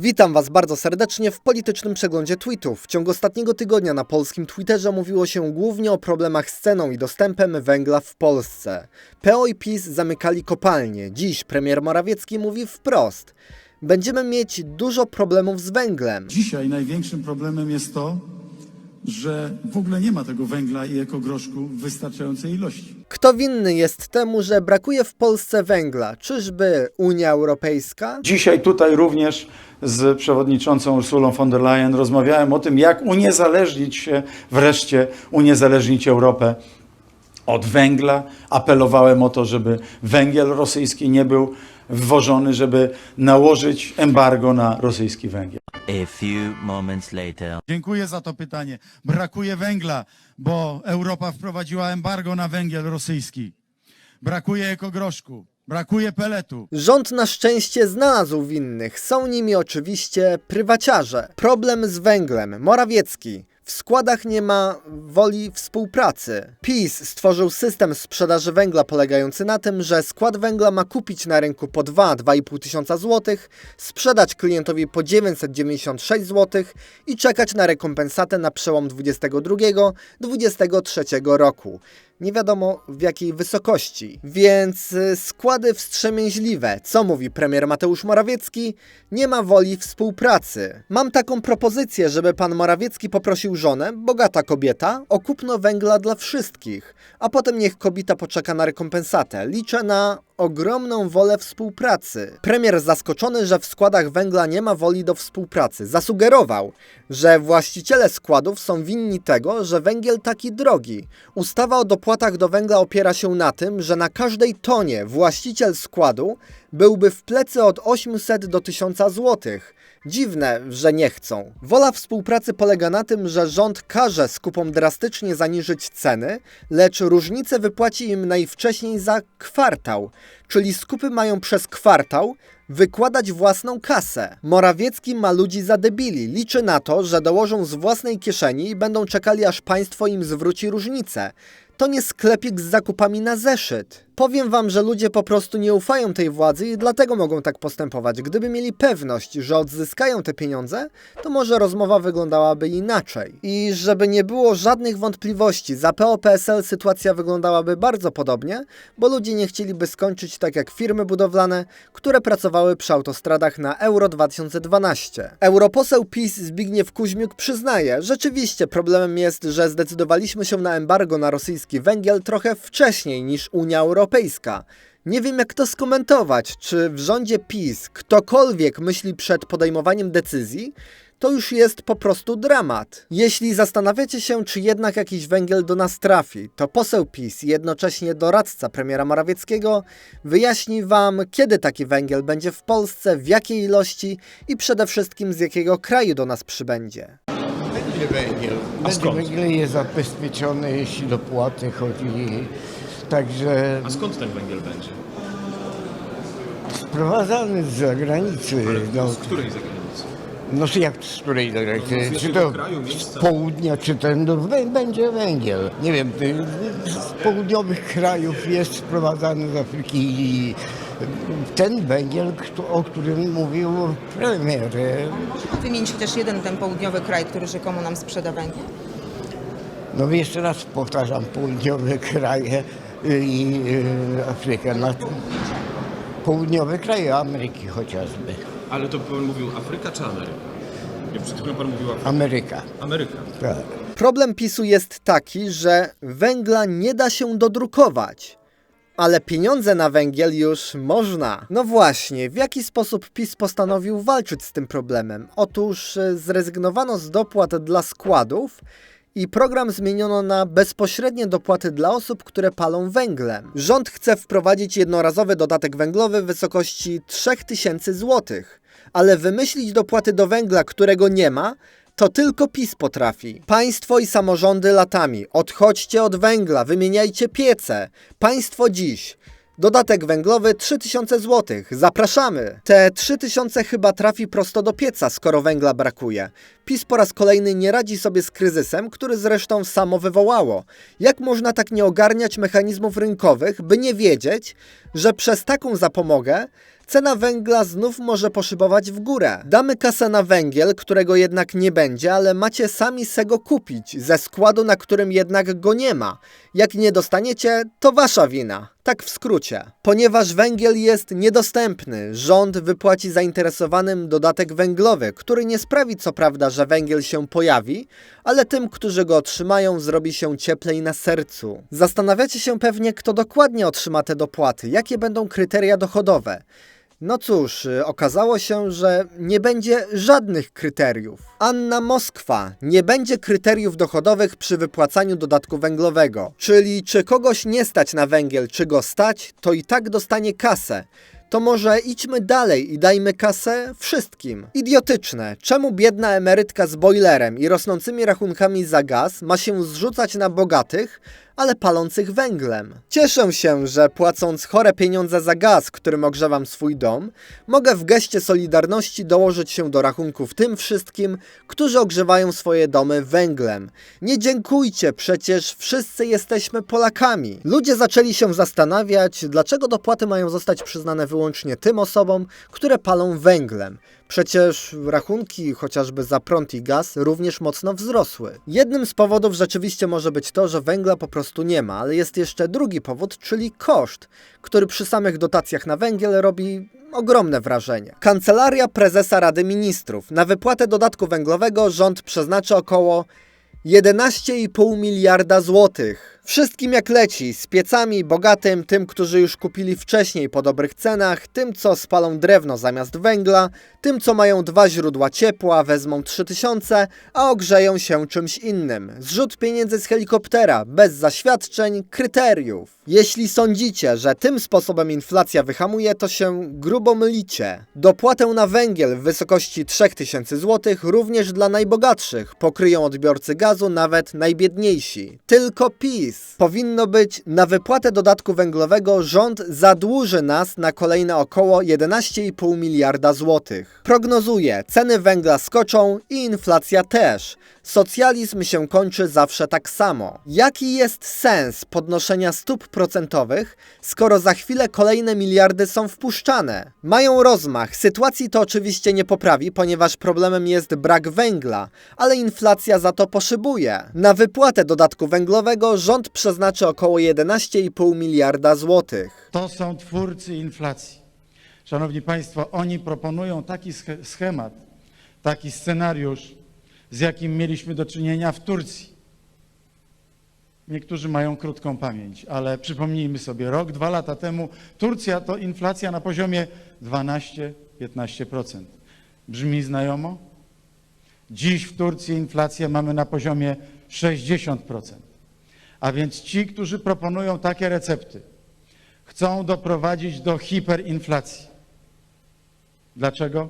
Witam Was bardzo serdecznie w politycznym przeglądzie tweetów. W ciągu ostatniego tygodnia na polskim Twitterze mówiło się głównie o problemach z ceną i dostępem węgla w Polsce. PO i PiS zamykali kopalnie. Dziś premier Morawiecki mówi wprost. Będziemy mieć dużo problemów z węglem. Dzisiaj największym problemem jest to, że w ogóle nie ma tego węgla i ekogroszku w wystarczającej ilości. Kto winny jest temu, że brakuje w Polsce węgla? Czyżby Unia Europejska? Dzisiaj tutaj również z przewodniczącą Ursulą von der Leyen rozmawiałem o tym, jak uniezależnić się, wreszcie uniezależnić Europę od węgla. Apelowałem o to, żeby węgiel rosyjski nie był wwożony, żeby nałożyć embargo na rosyjski węgiel. A few moments later. Dziękuję za to pytanie. Brakuje węgla, bo Europa wprowadziła embargo na węgiel rosyjski. Brakuje ekogroszku, brakuje peletu. Rząd na szczęście znalazł winnych. Są nimi oczywiście prywaciarze. Problem z węglem. Morawiecki. W składach nie ma woli współpracy. PiS stworzył system sprzedaży węgla polegający na tym, że skład węgla ma kupić na rynku po 2-2,5 tysiąca złotych, sprzedać klientowi po 996 złotych i czekać na rekompensatę na przełom 22-23 roku. Nie wiadomo w jakiej wysokości. Więc y, składy wstrzemięźliwe. Co mówi premier Mateusz Morawiecki? Nie ma woli współpracy. Mam taką propozycję, żeby pan Morawiecki poprosił żonę, bogata kobieta, o kupno węgla dla wszystkich, a potem niech kobieta poczeka na rekompensatę. Liczę na ogromną wolę współpracy. Premier zaskoczony, że w składach węgla nie ma woli do współpracy, zasugerował, że właściciele składów są winni tego, że węgiel taki drogi. Ustawa o dopłatach do węgla opiera się na tym, że na każdej tonie właściciel składu byłby w plecy od 800 do 1000 złotych. Dziwne, że nie chcą. Wola współpracy polega na tym, że rząd każe skupom drastycznie zaniżyć ceny, lecz różnicę wypłaci im najwcześniej za kwartał, czyli skupy mają przez kwartał wykładać własną kasę. Morawiecki ma ludzi za debili. Liczy na to, że dołożą z własnej kieszeni i będą czekali, aż państwo im zwróci różnicę. To nie sklepik z zakupami na zeszyt. Powiem wam, że ludzie po prostu nie ufają tej władzy i dlatego mogą tak postępować. Gdyby mieli pewność, że odzyskają te pieniądze, to może rozmowa wyglądałaby inaczej. I żeby nie było żadnych wątpliwości, za PO-PSL sytuacja wyglądałaby bardzo podobnie, bo ludzie nie chcieliby skończyć tak jak firmy budowlane, które pracowały przy autostradach na Euro 2012. Europoseł PiS Zbigniew Kuźmiuk przyznaje, rzeczywiście problemem jest, że zdecydowaliśmy się na embargo na rosyjski węgiel trochę wcześniej niż Unia Europejska. Nie wiem jak to skomentować, czy w rządzie PiS ktokolwiek myśli przed podejmowaniem decyzji, to już jest po prostu dramat. Jeśli zastanawiacie się, czy jednak jakiś węgiel do nas trafi, to poseł PiS i jednocześnie doradca premiera Morawieckiego wyjaśni wam, kiedy taki węgiel będzie w Polsce, w jakiej ilości i przede wszystkim z jakiego kraju do nas przybędzie. Będzie węgiel. Będzie węgiel jest zabezpieczony, jeśli dopłaty chodzi. Także A skąd ten węgiel będzie? sprowadzany z zagranicy. No, Z której zagranicy? no jak z której zagranicy? No, z Czy jakiego to kraju, z miejsca? południa, czy ten, no, bę- będzie węgiel. Nie wiem, z południowych krajów jest sprowadzany z Afryki i ten węgiel, kto- o którym mówił premier. Wymienić chociaż jeden ten południowy kraj, który rzekomo nam sprzeda węgiel. No jeszcze raz powtarzam, południowe kraje y, i y, Afryka. Na południowe kraje Ameryki chociażby. Ale to pan mówił Afryka czy Ameryka? Nie, przed chwilą pan mówił Afryka. Ameryka. Ameryka. Tak. Problem PiSu jest taki, że węgla nie da się dodrukować. Ale pieniądze na węgiel już można. No właśnie, w jaki sposób PiS postanowił walczyć z tym problemem? Otóż e, zrezygnowano z dopłat dla składów i program zmieniono na bezpośrednie dopłaty dla osób, które palą węglem. Rząd chce wprowadzić jednorazowy dodatek węglowy w wysokości 3000 zł, ale wymyślić dopłaty do węgla, którego nie ma, to tylko PiS potrafi. Państwo i samorządy latami. Odchodźcie od węgla, wymieniajcie piece. Państwo dziś. Dodatek węglowy 3000 zł. Zapraszamy. Te 3000 chyba trafi prosto do pieca, skoro węgla brakuje. PiS po raz kolejny nie radzi sobie z kryzysem, który zresztą samo wywołało. Jak można tak nie ogarniać mechanizmów rynkowych, by nie wiedzieć, że przez taką zapomogę cena węgla znów może poszybować w górę. Damy kasę na węgiel, którego jednak nie będzie, ale macie sami se go kupić ze składu, na którym jednak go nie ma. Jak nie dostaniecie, to wasza wina. Tak w skrócie. Ponieważ węgiel jest niedostępny, rząd wypłaci zainteresowanym dodatek węglowy, który nie sprawi co prawda, że węgiel się pojawi, ale tym, którzy go otrzymają, zrobi się cieplej na sercu. Zastanawiacie się pewnie, kto dokładnie otrzyma te dopłaty, jakie będą kryteria dochodowe. No cóż, y, okazało się, że nie będzie żadnych kryteriów. Anna Moskwa, nie będzie kryteriów dochodowych przy wypłacaniu dodatku węglowego. Czyli czy kogoś nie stać na węgiel, czy go stać, to i tak dostanie kasę. To może idźmy dalej i dajmy kasę wszystkim. Idiotyczne. Czemu biedna emerytka z boilerem i rosnącymi rachunkami za gaz ma się zrzucać na bogatych, ale palących węglem? Cieszę się, że płacąc chore pieniądze za gaz, którym ogrzewam swój dom, mogę w geście solidarności dołożyć się do rachunków tym wszystkim, którzy ogrzewają swoje domy węglem. Nie dziękujcie, przecież wszyscy jesteśmy Polakami. Ludzie zaczęli się zastanawiać, dlaczego dopłaty mają zostać przyznane wyłącznie tym osobom, które palą węglem. Przecież rachunki chociażby za prąd i gaz również mocno wzrosły. Jednym z powodów rzeczywiście może być to, że węgla po prostu nie ma, ale jest jeszcze drugi powód, czyli koszt, który przy samych dotacjach na węgiel robi ogromne wrażenie. Kancelaria Prezesa Rady Ministrów. Na wypłatę dodatku węglowego rząd przeznaczy około 11,5 miliarda złotych. Wszystkim jak leci, z piecami, bogatym, tym, którzy już kupili wcześniej po dobrych cenach, tym, co spalą drewno zamiast węgla, tym, co mają dwa źródła ciepła, wezmą 3000, a ogrzeją się czymś innym. Zrzut pieniędzy z helikoptera, bez zaświadczeń, kryteriów. Jeśli sądzicie, że tym sposobem inflacja wyhamuje, to się grubo mylicie. Dopłatę na węgiel w wysokości 3000 zł również dla najbogatszych pokryją odbiorcy gazu, nawet najbiedniejsi. Tylko PiS. Powinno być na wypłatę dodatku węglowego rząd zadłuży nas na kolejne około 11,5 miliarda złotych. Prognozuje, ceny węgla skoczą i inflacja też. Socjalizm się kończy zawsze tak samo. Jaki jest sens podnoszenia stóp procentowych, skoro za chwilę kolejne miliardy są wpuszczane? Mają rozmach. Sytuacji to oczywiście nie poprawi, ponieważ problemem jest brak węgla, ale inflacja za to poszybuje. Na wypłatę dodatku węglowego rząd przeznaczy około 11,5 miliarda złotych. To są twórcy inflacji. Szanowni Państwo, oni proponują taki sch- schemat, taki scenariusz, z jakim mieliśmy do czynienia w Turcji. Niektórzy mają krótką pamięć, ale przypomnijmy sobie, rok, dwa lata temu Turcja to inflacja na poziomie 12-15%. Brzmi znajomo? Dziś w Turcji inflację mamy na poziomie 60%. A więc ci, którzy proponują takie recepty, chcą doprowadzić do hiperinflacji. Dlaczego?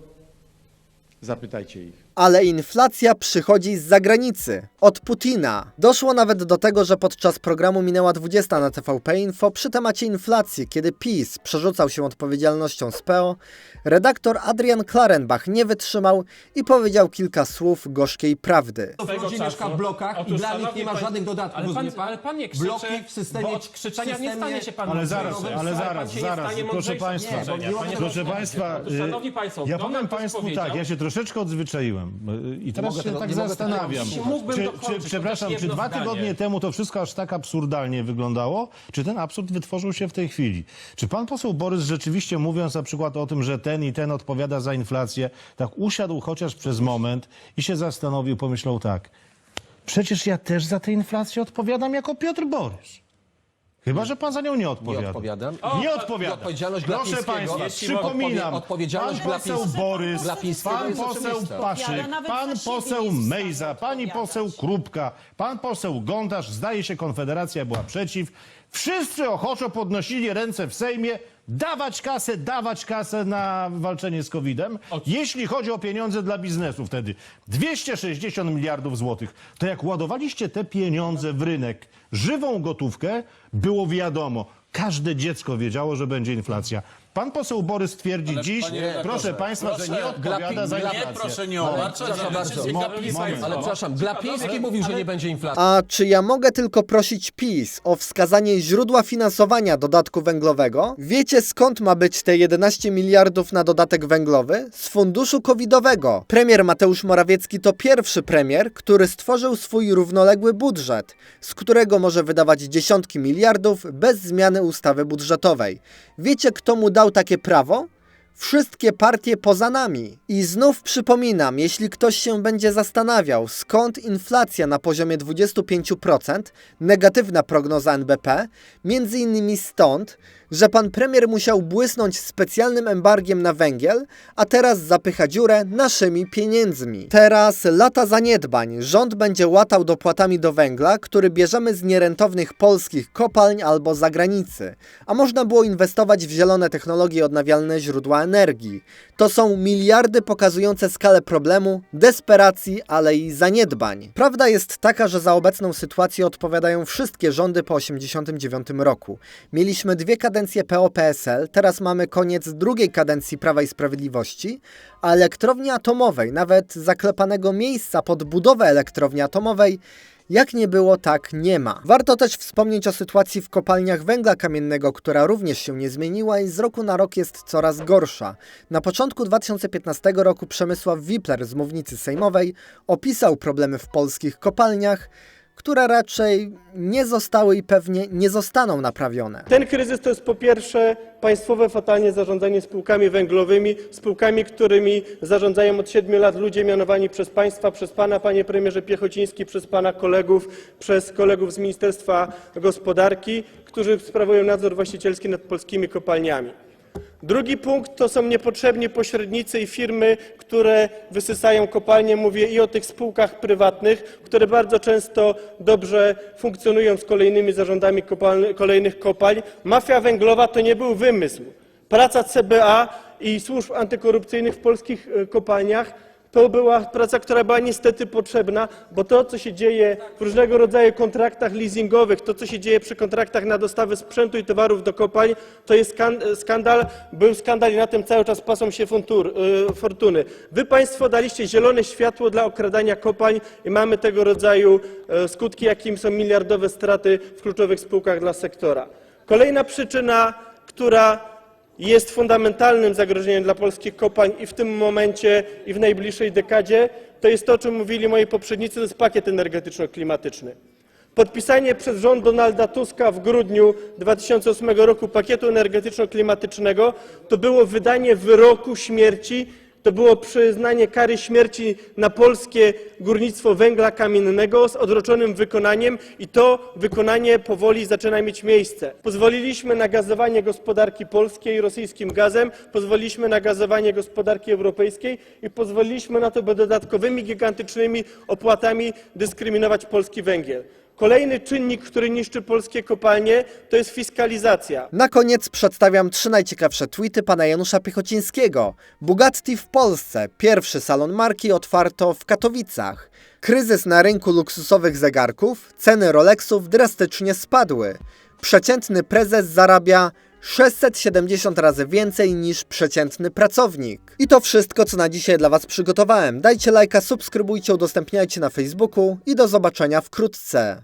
Zapytajcie ich. Ale inflacja przychodzi z zagranicy, od Putina. Doszło nawet do tego, że podczas programu minęła 20 na TVP Info przy temacie inflacji, kiedy PiS przerzucał się odpowiedzialnością z PO, redaktor Adrian Klarenbach nie wytrzymał i powiedział kilka słów gorzkiej prawdy. Ludzie mieszka w blokach i Otóż, dla nich nie ma żadnych dodatków. Ale pan, rozumie pan? ale pan nie krzyczy, Bloki w systemie... bo od krzyczenia w nie systemie- stanie się pan Ale zaraz, ale Pan zaraz, się nie zaraz, stanie proszę państwa. Panie proszę państwa, otóż, y, Szanowni Państwo, ja Donald powiem Państwu powiedział, tak, ja się troszeczkę odzwyczaiłem y, i teraz mogę się tego- tak nie mogę tego zastanawiam. Mógłbym czy, dokończyć, czy, chociaż przepraszam, czy dwa zdanie. tygodnie temu to wszystko aż tak absurdalnie wyglądało, czy ten absurd wytworzył się w tej chwili? Czy pan poseł Borys rzeczywiście mówiąc na przykład o tym, że ten i ten odpowiada za inflację, tak usiadł chociaż przez moment i się zastanowił, pomyślał tak, przecież ja też za tę inflację odpowiadam jako Piotr Borys. Chyba, że pan za nią nie odpowiada. Nie odpowiadam. Nie odpowiada. odpowiedzialność Proszę Glapińskiego. Państwa, Jeśli przypominam, odpowie- odpowiedzialność pan poseł Glapińskiego- Borys, Glapińskiego pan jest poseł oczywista. Paszyk, nawet pan za siebie poseł Mejza, pani odpowiadać. poseł Krupka, pan poseł Gondarz, zdaje się Konfederacja była przeciw. Wszyscy ochoczo podnosili ręce w Sejmie, dawać kasę, dawać kasę na walczenie z COVID-em. Jeśli chodzi o pieniądze dla biznesu wtedy, 260 miliardów złotych, to jak ładowaliście te pieniądze w rynek, żywą gotówkę, było wiadomo, każde dziecko wiedziało, że będzie inflacja. Pan poseł Borys twierdzi dziś, panie redaktorze, proszę państwa, że nie proszę, odpowiada za Nie, inflację. proszę nie obarczać, że Przepraszam bardzo. decyzje Mo- Glapińskiego- moment. Ale przepraszam, Glapiński mówił, że nie będzie inflacji. A czy ja mogę tylko prosić PiS o wskazanie źródła finansowania dodatku węglowego? Wiecie skąd ma być te 11 miliardów na dodatek węglowy? Z funduszu covidowego. Premier Mateusz Morawiecki to pierwszy premier, który stworzył swój równoległy budżet, z którego może wydawać dziesiątki miliardów bez zmiany ustawy budżetowej. Wiecie kto mu dał takie prawo? Wszystkie partie poza nami. I znów przypominam, jeśli ktoś się będzie zastanawiał, skąd inflacja na poziomie 25%, negatywna prognoza NBP, między innymi stąd, że pan premier musiał błysnąć specjalnym embargiem na węgiel, a teraz zapycha dziurę naszymi pieniędzmi. Teraz lata zaniedbań. Rząd będzie łatał dopłatami do węgla, który bierzemy z nierentownych polskich kopalń albo zagranicy. A można było inwestować w zielone technologie odnawialne źródła energii. To są miliardy pokazujące skalę problemu, desperacji, ale i zaniedbań. Prawda jest taka, że za obecną sytuację odpowiadają wszystkie rządy po 1989 roku. Mieliśmy dwie kadencje PO-PSL, teraz mamy koniec drugiej kadencji Prawa i Sprawiedliwości, a elektrowni atomowej, nawet zaklepanego miejsca pod budowę elektrowni atomowej, jak nie było, tak nie ma. Warto też wspomnieć o sytuacji w kopalniach węgla kamiennego, która również się nie zmieniła i z roku na rok jest coraz gorsza. Na początku 2015 roku Przemysław Wipler z mównicy sejmowej opisał problemy w polskich kopalniach, które raczej nie zostały i pewnie nie zostaną naprawione. Ten kryzys to jest po pierwsze państwowe fatalnie zarządzanie spółkami węglowymi, spółkami, którymi zarządzają od siedmiu lat ludzie mianowani przez państwa, przez pana, panie premierze Piechociński, przez pana kolegów, przez kolegów z Ministerstwa Gospodarki, którzy sprawują nadzór właścicielski nad polskimi kopalniami. Drugi punkt to są niepotrzebni pośrednicy i firmy, które wysysają kopalnie. Mówię i o tych spółkach prywatnych, które bardzo często dobrze funkcjonują z kolejnymi zarządami kolejnych kopalń. Mafia węglowa to nie był wymysł. Praca CBA i służb antykorupcyjnych w polskich e, kopalniach to była praca, która była niestety potrzebna, bo to, co się dzieje w różnego rodzaju kontraktach leasingowych, to, co się dzieje przy kontraktach na dostawy sprzętu i towarów do kopalń, to jest skan- skandal, był skandal i na tym cały czas pasą się funtur, y, fortuny. Wy Państwo daliście zielone światło dla okradania kopalń i mamy tego rodzaju y, skutki, jakim są miliardowe straty w kluczowych spółkach dla sektora. Kolejna przyczyna, która jest fundamentalnym zagrożeniem dla polskich kopalń i w tym momencie, i w najbliższej dekadzie, to jest to, o czym mówili moi poprzednicy, to jest pakiet energetyczno-klimatyczny. Podpisanie przez rząd Donalda Tuska w grudniu 2008 roku pakietu energetyczno-klimatycznego to było wydanie wyroku śmierci, to było przyznanie kary śmierci na polskie górnictwo węgla kamiennego z odroczonym wykonaniem i to wykonanie powoli zaczyna mieć miejsce. Pozwoliliśmy na gazowanie gospodarki polskiej rosyjskim gazem, pozwoliliśmy na gazowanie gospodarki europejskiej i pozwoliliśmy na to, by dodatkowymi gigantycznymi opłatami dyskryminować polski węgiel. Kolejny czynnik, który niszczy polskie kopalnie, to jest fiskalizacja. Na koniec przedstawiam trzy najciekawsze tweety pana Janusza Piechocińskiego. Bugatti w Polsce. Pierwszy salon marki otwarto w Katowicach. Kryzys na rynku luksusowych zegarków. Ceny Rolexów drastycznie spadły. Przeciętny prezes zarabia 670 razy więcej niż przeciętny pracownik. I to wszystko, co na dzisiaj dla Was przygotowałem. Dajcie lajka, subskrybujcie, udostępniajcie na Facebooku i do zobaczenia wkrótce.